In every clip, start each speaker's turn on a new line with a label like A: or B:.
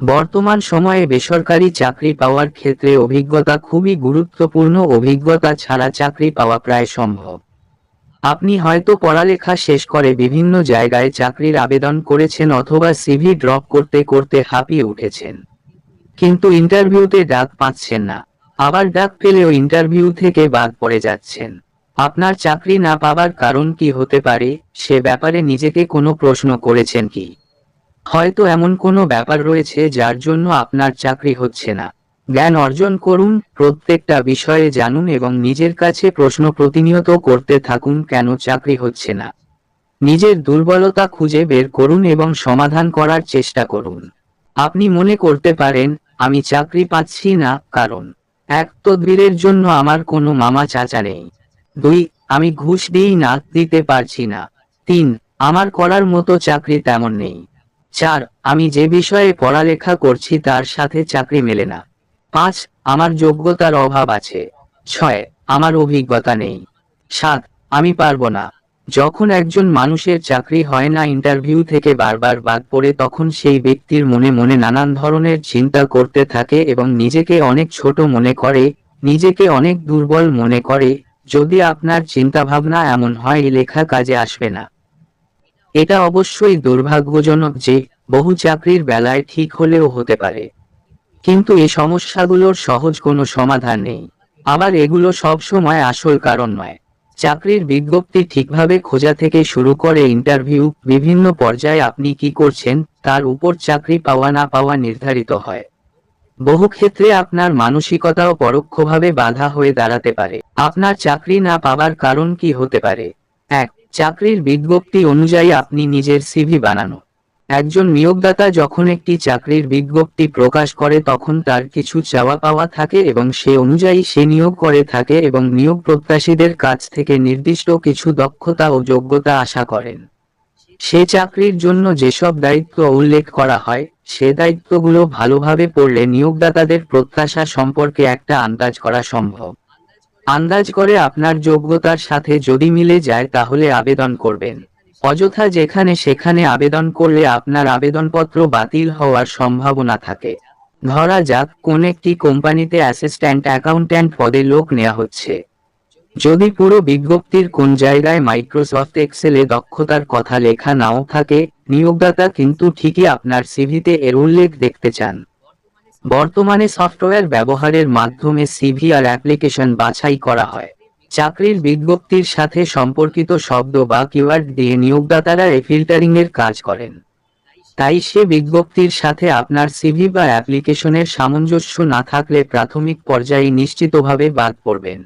A: বর্তমান সময়ে বেসরকারি চাকরি পাওয়ার ক্ষেত্রে অভিজ্ঞতা খুবই গুরুত্বপূর্ণ, অভিজ্ঞতা ছাড়া চাকরি পাওয়া প্রায় সম্ভব। আপনি হয়তো পড়ালেখা শেষ করে বিভিন্ন জায়গায় চাকরির আবেদন করেছেন অথবা সিভি ড্রপ করতে করতে হাঁপিয়ে উঠেছেন। কিন্তু ইন্টারভিউতে ডাক পাচ্ছেন না। আবার ডাক পেলেও ইন্টারভিউ থেকে বাদ পড়ে যাচ্ছেন। আপনার চাকরি না পাওয়ার কারণ কি হতে পারে? সে ব্যাপারে নিজেকে কোনো প্রশ্ন করেছেন কি? হয়তো এমন কোনো ব্যাপার রয়েছে যার জন্য আপনার চাকরি হচ্ছে না। জ্ঞান অর্জন করুন, প্রত্যেকটা বিষয়ে জানুন এবং নিজের কাছে প্রশ্ন প্রতিনিয়ত করতে থাকুন কেন চাকরি হচ্ছে না। নিজের দুর্বলতা খুঁজে বের করুন এবং সমাধান করার চেষ্টা করুন। আপনি মনে করতে পারেন, আমি চাকরি পাচ্ছি না, কারণ এক তদবিরের জন্য আমার কোনো মামা চাচা নেই। দুই, আমি ঘুষ দিয়েই না, দিতে পারছি না। তিন, আমার করার মতো চাকরি তেমন নেই। চার, আমি যে বিষয়ে পড়ালেখা করছি তার সাথে চাকরি মেলে না। পাঁচ, আমার যোগ্যতার অভাব আছে। ছয়, আমার অভিজ্ঞতা নেই। সাত, আমি পারব না। যখন একজন মানুষের চাকরি হয় না ইন্টারভিউ থেকে বারবার বাদ পড়ে তখন সেই ব্যক্তির মনে মনে নানান ধরনের চিন্তা করতে থাকে এবং নিজেকে অনেক ছোট মনে করে, নিজেকে অনেক দুর্বল মনে করে, যদি আপনার চিন্তাভাবনা এমন হয় লেখা কাজে আসবে না। এটা অবশ্যই দুর্ভাগ্যজনক যে, বহু চাকরির বেলায় ঠিক হলেও হতে পারে। কিন্তু এই সমস্যাগুলোর সহজ কোনো সমাধান নেই। আবার এগুলো সব সময় আসল কারণ নয়। চাকরির বিজ্ঞপ্তি ঠিকভাবে খোঁজা থেকে শুরু করে ইন্টারভিউ, বিভিন্ন পর্যায়ে আপনি কি করছেন, তার উপর চাকরি পাওয়া না পাওয়া নির্ধারিত হয়। বহু ক্ষেত্রে আপনার মানসিকতাও পরোক্ষভাবে বাধা হয়ে দাঁড়াতে পারে। আপনার চাকরি না পাওয়ার কারণ কি হতে পারে? এক চাকরির বিজ্ঞপ্তি অনুযায়ী আপনি নিজের সিভি বানানো। একজন নিয়োগদাতা যখন একটি চাকরির বিজ্ঞপ্তি প্রকাশ করে তখন তার কিছু চাওয়া পাওয়া থাকে এবং সে অনুযায়ী সে নিয়োগ করে থাকে এবং নিয়োগ প্রত্যাশীদের কাছ থেকে নির্দিষ্ট কিছু দক্ষতা ও যোগ্যতা আশা করেন। সে চাকরির জন্য যেসব দায়িত্ব উল্লেখ করা হয়, সে দায়িত্বগুলো ভালোভাবে পড়লে নিয়োগদাতাদের প্রত্যাশা সম্পর্কে একটা আন্দাজ করা সম্ভব। আন্দাজ করে আপনার যোগ্যতার সাথে যদি মিলে যায় তাহলে আবেদন করবেন। অযথা যেখানে সেখানে আবেদন করলে আপনার আবেদনপত্র বাতিল হওয়ার সম্ভাবনা থাকে। ধরা যাক, কোন একটি কোম্পানিতে অ্যাসিস্ট্যান্ট অ্যাকাউন্ট্যান্ট পদে লোক নেওয়া হচ্ছে। যদি পুরো বিজ্ঞপ্তির কোন জায়গায় মাইক্রোসফট এক্সেলে দক্ষতার কথা লেখা নাও থাকে, নিয়োগদাতা কিন্তু ঠিকই আপনার সিভিতে এর উল্লেখ দেখতে চান। বর্তমানে সফটওয়্যার ব্যবহারের মাধ্যমে সিভি আর অ্যাপ্লিকেশন বাছাই করা হয়। চাকরির বিজ্ঞপ্তির সাথে সম্পর্কিত শব্দ বা কিওয়ার্ড দিয়ে নিয়োগদাতারা এ ফিল্টারিং এর কাজ করেন। তাই সে বিজ্ঞপ্তির সাথে আপনার সিভি বা অ্যাপ্লিকেশনের সামঞ্জস্য না থাকলে প্রাথমিক পর্যায়ে নিশ্চিতভাবে বাদ পড়বেন।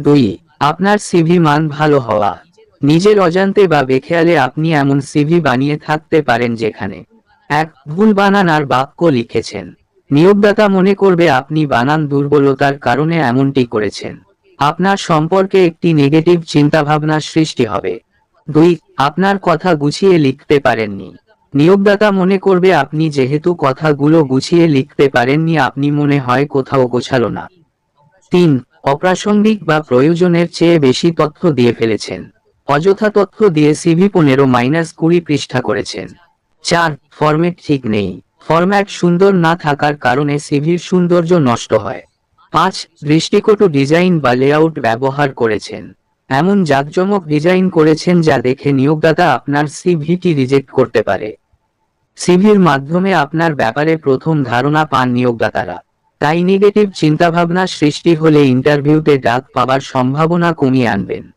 A: দুই, আপনার সিভি মান ভালো হওয়া। নিজের অজান্তে বা বেখেয়ালে আপনি এমন সিভি বানিয়ে থাকতে পারেন যেখানে, এক, ভুল বানান আর বাক্য লিখেছেন। নিয়োগদাতা মনে করবে আপনি বানান দুর্বলতার কারণে এমনটি করেছেন। আপনার সম্পর্কে একটি নেগেটিভ চিন্তাভাবনা সৃষ্টি হবে। দুই, আপনার কথা গুছিয়ে লিখতে পারেননি। নিয়োগদাতা মনে করবে আপনি যেহেতু কথাগুলো গুছিয়ে লিখতে পারেননি, আপনি মনে হয় কোথাও গোছালো না। তিন, অপ্রাসঙ্গিক বা প্রয়োজনের চেয়ে বেশি তথ্য দিয়ে ফেলেছেন। অযথা তথ্য দিয়ে সিভি পনেরো মাইনাস কুড়ি পৃষ্ঠা করেছেন। চার, ফরম্যাট ঠিক নেই। ফরম্যাট সুন্দর না থাকার কারণে সিভির সৌন্দর্য নষ্ট হয়। পাঁচ, দৃষ্টিকটু ডিজাইন বা লেআউট ব্যবহার করেছেন। এমন জাঁকজমক ডিজাইন করেছেন যা দেখে নিয়োগদাতা আপনার সিভিটি রিজেক্ট করতে পারে। সিভির মাধ্যমে আপনার ব্যাপারে প্রথম ধারণা পান নিয়োগদাতারা। তাই নেগেটিভ চিন্তাভাবনা সৃষ্টি হলে ইন্টারভিউতে ডাক পাবার সম্ভাবনা কমিয়ে আনবেন।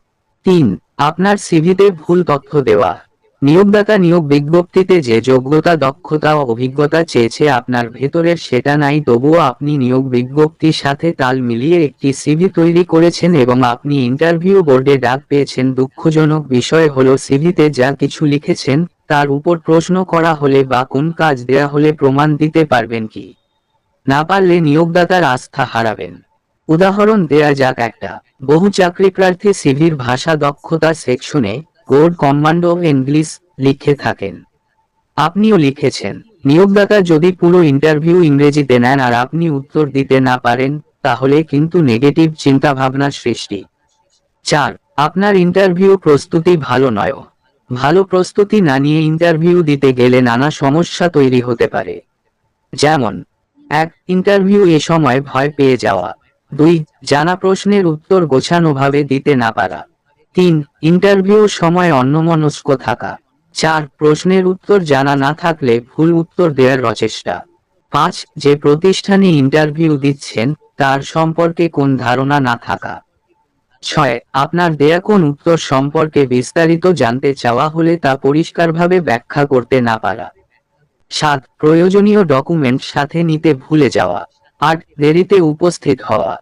A: তিন, আপনার সিভিতে ভুল তথ্য দেওয়া। নিয়োগদাতা নিয়োগ বিজ্ঞপ্তিতে যে যোগ্যতা, দক্ষতা ও অভিজ্ঞতা চেয়েছে আপনার ভেতরের সেটা নাই, তবুও আপনি নিয়োগ বিজ্ঞপ্তির সাথে তাল মিলিয়ে একটি সিভি তৈরি করেছেন এবং আপনি ইন্টারভিউ বোর্ডে ডাক পেয়েছেন। দুঃখজনক বিষয় হলো সিভিতে যা কিছু লিখেছেন, তার উপর প্রশ্ন করা হলে বা কোন কাজ দেয়া হলে প্রমাণ দিতে পারবেন কি? না পারলে নিয়োগদাতার আস্থা হারাবেন। উদাহরণ দেয়া যাক একটা। বহু চাকরি প্রার্থী সিভির ভাষা দক্ষতা সেকশনে কোড কমান্ডো ইংলিশ লিখে থাকেন। আপনিও লিখেছেন, নিয়োগদাতা যদি পুরো ইন্টারভিউ ইংরেজিতে নেন আর আপনি উত্তর দিতে না পারেন, তাহলে কিন্তু নেগেটিভ চিন্তাভাবনার সৃষ্টি। চার, আপনার ইন্টারভিউ প্রস্তুতি ভালো নয়। ভালো প্রস্তুতি না নিয়ে ইন্টারভিউ দিতে গেলে নানা সমস্যা তৈরি হতে পারে। যেমন, এক, ইন্টারভিউ এ সময় ভয় পেয়ে যাওয়া। দুই, জানা প্রশ্নের উত্তর গোছানোভাবে দিতে না পারা। তিন ইন্টারভিউর সময় অন্যমনস্ক থাকা। চার, প্রশ্নের উত্তর জানা না থাকলে ভুল উত্তর দেওয়ার প্রচেষ্টা পাঁচ, যে প্রতিষ্ঠানে ইন্টারভিউ দিচ্ছেন, তার সম্পর্কে কোন ধারণা না থাকা। ছয়, আপনার দেয়া কোন উত্তর সম্পর্কে বিস্তারিত জানতে চাওয়া হলে তা পরিষ্কারভাবে ব্যাখ্যা করতে না পারা। সাত, প্রয়োজনীয় ডকুমেন্ট সাথে নিতে ভুলে যাওয়া। আট, দেরিতে উপস্থিত হওয়া।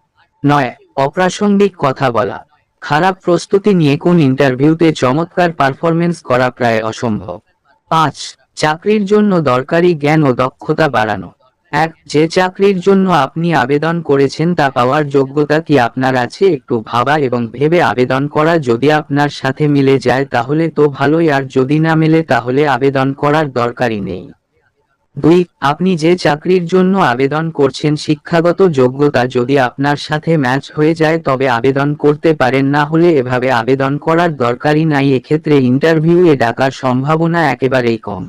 A: নয়, অপ্রাসঙ্গিক কথা বলা। খারাপ প্রস্তুতি নিয়ে কোন ইন্টারভিউতে চমৎকার পারফরমেন্স করা প্রায় অসম্ভব। পাঁচ, চাকরির জন্য দরকারি জ্ঞান ও দক্ষতা বাড়ানো। এক, যে চাকরির জন্য আপনি আবেদন করেছেন তা পাওয়ার যোগ্যতা কি আপনার আছে একটু ভাবা এবং ভেবে আবেদন করা যদি আপনার সাথে মিলে যায় তাহলে তো ভালোই আর যদি না মেলে তাহলে আবেদন করার দরকারই নেই। দুই, আপনি যে চাকরির জন্য আবেদন করছেন শিক্ষাগত যোগ্যতা যদি আপনার সাথে ম্যাচ হয়ে যায় তবে আবেদন করতে পারেন, না হলে এভাবে আবেদন করার দরকারই নাই। এক্ষেত্রে ইন্টারভিউ এ ডাকার সম্ভাবনা একেবারেই কম।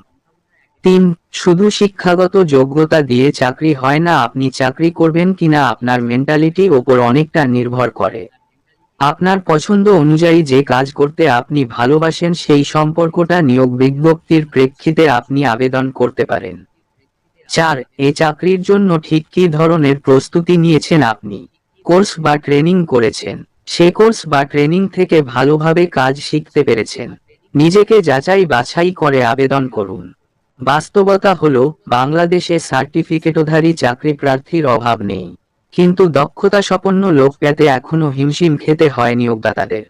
A: তিন, শুধু শিক্ষাগত যোগ্যতা দিয়ে চাকরি হয় না, আপনি চাকরি করবেন কিনা আপনার মেন্টালিটি ওপর অনেকটা নির্ভর করে। আপনার পছন্দ অনুযায়ী যে কাজ করতে আপনি ভালোবাসেন সেই সম্পর্কটা নিয়োগ বিজ্ঞপ্তির প্রেক্ষিতে আপনি আবেদন করতে পারেন। চার, এ চাকরির জন্য ঠিক কী ধরনের প্রস্তুতি নিয়েছেন আপনি? কোর্স বা ট্রেনিং করেছেন। সে কোর্স বা ট্রেনিং থেকে ভালোভাবে কাজ শিখতে পেরেছেন। নিজেকে যাচাই বাছাই করে আবেদন করুন। বাস্তবতা হলো, বাংলাদেশে সার্টিফিকেটধারী চাকরি প্রার্থীর অভাব নেই। কিন্তু দক্ষতা সম্পন্ন লোক পেতে এখনও হিমশিম খেতে হয় নিয়োগদাতাদের।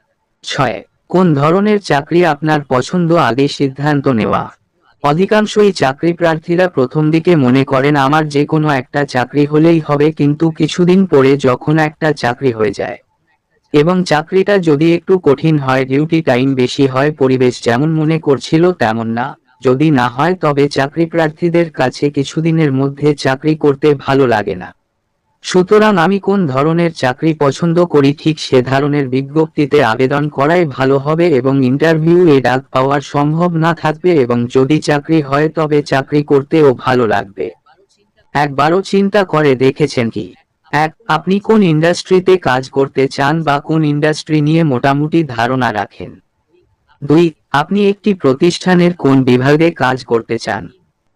A: ছয়, কোন ধরনের চাকরি আপনার পছন্দ আগে সিদ্ধান্ত নেওয়া? অধিকাংশই চাকরি প্রার্থীরা প্রথম দিকে মনে করেন, আমার যে কোনো একটা চাকরি হলেই হবে, কিন্তু কিছুদিন পরে যখন একটা চাকরি হয়ে যায় এবং চাকরিটা যদি একটু কঠিন হয়, ডিউটি টাইম বেশি হয়, পরিবেশ যেমন মনে করছিল তেমন না। যদি না হয়, তবে চাকরি প্রার্থীদের কাছে কিছুদিনের মধ্যে চাকরি করতে ভালো লাগে না। সুতরাং আমি কোন ধরনের চাকরি পছন্দ করি ঠিক সে ধরনের বিজ্ঞপ্তিতে আবেদন করাই ভালো হবে এবং ইন্টারভিউ এ ডাক পাওয়ার সম্ভব না থাকবে এবং যদি চাকরি হয় তবে চাকরি করতেও ভালো লাগবে। একবারও চিন্তা করে দেখেছেন কি? এক, আপনি কোন ইন্ডাস্ট্রিতে কাজ করতে চান বা কোন ইন্ডাস্ট্রি নিয়ে মোটামুটি ধারণা রাখেন? দুই, আপনি একটি প্রতিষ্ঠানের কোন বিভাগে কাজ করতে চান?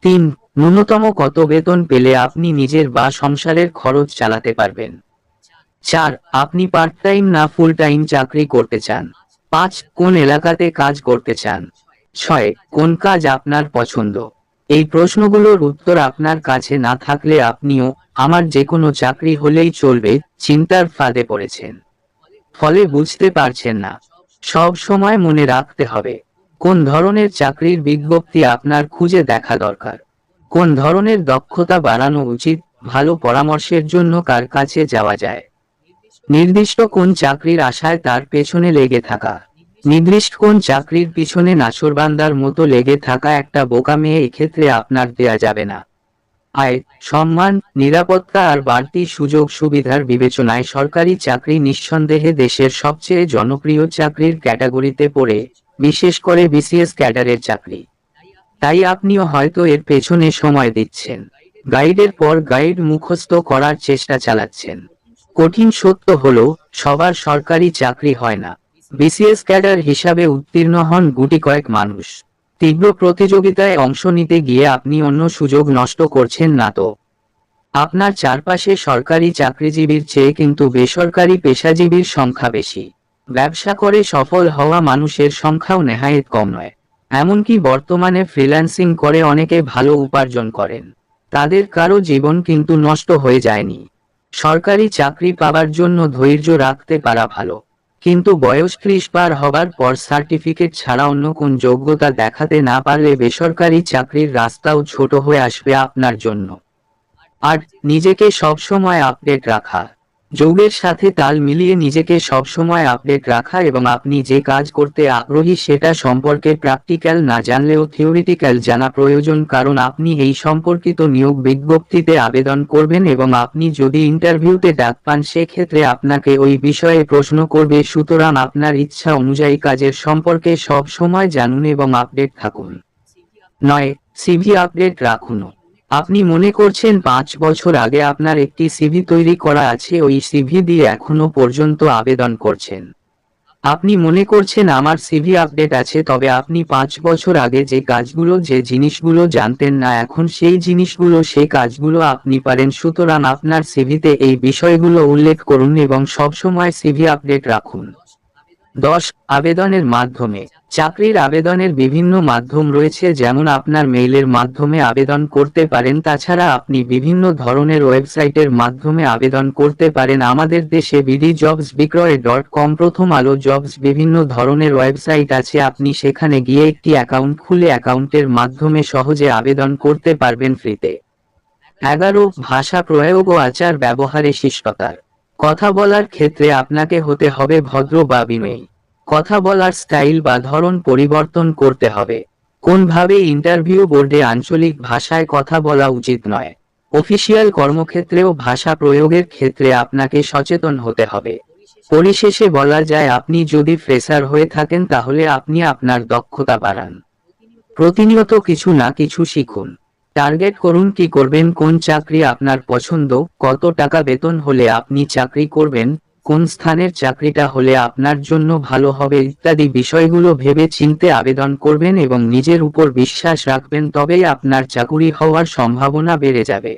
A: তিন ন্যূনতম কত বেতন পেলে আপনি নিজের বা সংসারের খরচ চালাতে পারবেন? চার, আপনি পার্ট টাইম না ফুল টাইম চাকরি করতে চান? পাঁচ, কোন এলাকাতে কাজ করতে চান? ছয়, কোন কাজ আপনার পছন্দ? এই প্রশ্নগুলোর উত্তর আপনার কাছে না থাকলে আপনিও আমার যে কোনো চাকরি হলেই চলবে চিন্তার ফাঁদে পড়েছেন। ফলে বুঝতে পারছেন না। সব সময় মনে রাখতে হবে, কোন ধরনের চাকরির বিজ্ঞপ্তি আপনার খুঁজে দেখা দরকার। কোন ধরনের দক্ষতা বাড়ানো উচিত, ভালো পরামর্শের জন্য কার কাছে যাওয়া যায়? নির্দিষ্ট কোন চাকরির আশায় তার পেছনে লেগে থাকা। নির্দিষ্ট কোন চাকরির পিছনে নাছরবান্দার মতো লেগে থাকা একটা বোকা মেয়ে এক্ষেত্রে আপনার দেয়া যাবে না। আয়, সম্মান, নিরাপত্তা আর বাড়তি সুযোগ সুবিধার বিবেচনায় সরকারি চাকরি নিঃসন্দেহে দেশের সবচেয়ে জনপ্রিয় চাকরির ক্যাটাগরিতে পড়ে, বিশেষ করে বিসিএস ক্যাডারের চাকরি। তাই আপনিও হয়তো এর পেছনে সময় দিচ্ছেন। গাইডের পর গাইড মুখস্থ করার চেষ্টা চালাচ্ছেন। কঠিন সত্য হলো, সবার সরকারি চাকরি হয় না। বিসিএস ক্যাডার হিসাবে উত্তীর্ণ হন গুটি কয়েক মানুষ। তীব্র প্রতিযোগিতায় অংশ নিতে গিয়ে আপনি অন্য সুযোগ নষ্ট করছেন না তো। আপনার চারপাশে সরকারি চাকরিজীবীর চেয়ে কিন্তু বেসরকারি পেশাজীবীর সংখ্যা বেশি। ব্যবসা করে সফল হওয়া মানুষের সংখ্যাও নেহায়েত কম নয়। এমনকি বর্তমানে ফ্রিল্যান্সিং করে অনেকে ভালো উপার্জন করেন। তাদের কারও জীবন কিন্তু নষ্ট হয়ে যায়নি। সরকারি চাকরি পাবার জন্য ধৈর্য রাখতে পারা ভালো। কিন্তু বয়স ত্রিশ পার হবার পর সার্টিফিকেট ছাড়া অন্য কোন যোগ্যতা দেখাতে না পারলে বেসরকারি চাকরির রাস্তাও ছোট হয়ে আসবে আপনার জন্য। আর নিজেকে সবসময় আপডেট রাখা। যৌগের সাথে তাল মিলিয়ে নিজেকে সবসময় আপডেট রাখা এবং আপনি যে কাজ করতে আগ্রহী সেটা সম্পর্কে প্র্যাকটিক্যাল না জানলেও থিওরিটিক্যাল জানা প্রয়োজন কারণ আপনি এই সম্পর্কিত নিয়োগ বিজ্ঞপ্তিতে আবেদন করবেন এবং আপনি যদি ইন্টারভিউতে ডাক পান, সেক্ষেত্রে আপনাকে ওই বিষয়ে প্রশ্ন করবে, সুতরাং আপনার ইচ্ছা অনুযায়ী কাজের সম্পর্কে সব সময় জানুন এবং আপডেট থাকুন। নয়, সিভি আপডেট রাখুন। আপনি মনে করছেন পাঁচ বছর আগে আপনার একটি সিভি তৈরি করা আছে, ওই সিভি দিয়ে এখনও পর্যন্ত আবেদন করছেন। আপনি মনে করছেন আমার সিভি আপডেট আছে, তবে আপনি পাঁচ বছর আগে যে কাজগুলো, যে জিনিসগুলো জানতেন না, এখন সেই জিনিসগুলো, সেই কাজগুলো আপনি পারেন। সুতরাং আপনার সিভিতে এই বিষয়গুলো উল্লেখ করুন এবং সবসময় সিভি আপডেট রাখুন। দশ আবেদনের মাধ্যমে। চাকরির আবেদনের বিভিন্ন মাধ্যম রয়েছে যেমন আপনার মেইলের মাধ্যমে আবেদন করতে পারেন, তাছাড়া আপনি বিভিন্ন ধরনের ওয়েবসাইটের মাধ্যমে আবেদন করতে পারেন। আমাদের দেশে BD jobs Bikroy dot com Prothom Alo jobs বিভিন্ন ধরনের ওয়েবসাইট আছে। আপনি সেখানে গিয়ে একটি অ্যাকাউন্ট খুলে অ্যাকাউন্টের মাধ্যমে সহজে আবেদন করতে পারবেন ফ্রিতে এগারো, ভাষা প্রয়োগ ও আচার ব্যবহারে শিষ্টতার। কথা বলার ক্ষেত্রে আপনাকে হতে হবে ভদ্র বা বিনয়ী। কথা বলার স্টাইল বা ধরন পরিবর্তন করতে হবে। কোনভাবে ইন্টারভিউ বোর্ডে আঞ্চলিক ভাষায় কথা বলা উচিত নয়। অফিসিয়াল কর্মক্ষেত্রেও ভাষা প্রয়োগের ক্ষেত্রে আপনাকে সচেতন হতে হবে। পরিশেষে বলা যায়, আপনি যদি ফ্রেশার হয়ে থাকেন, তাহলে আপনি আপনার দক্ষতা বাড়ান। প্রতিনিয়ত কিছু না কিছু শিখুন। টার্গেট করুন কি করবেন, কোন চাকরি আপনার পছন্দ, কত টাকা বেতন হলে আপনি চাকরি করবেন, কোন স্থানের চাকরিটা হলে আপনার জন্য ভালো হবে ইত্যাদি বিষয়গুলো ভেবে চিনতে আবেদন করবেন এবং নিজের উপর বিশ্বাস রাখবেন, তবেই আপনার চাকুরি হওয়ার সম্ভাবনা বেড়ে যাবে।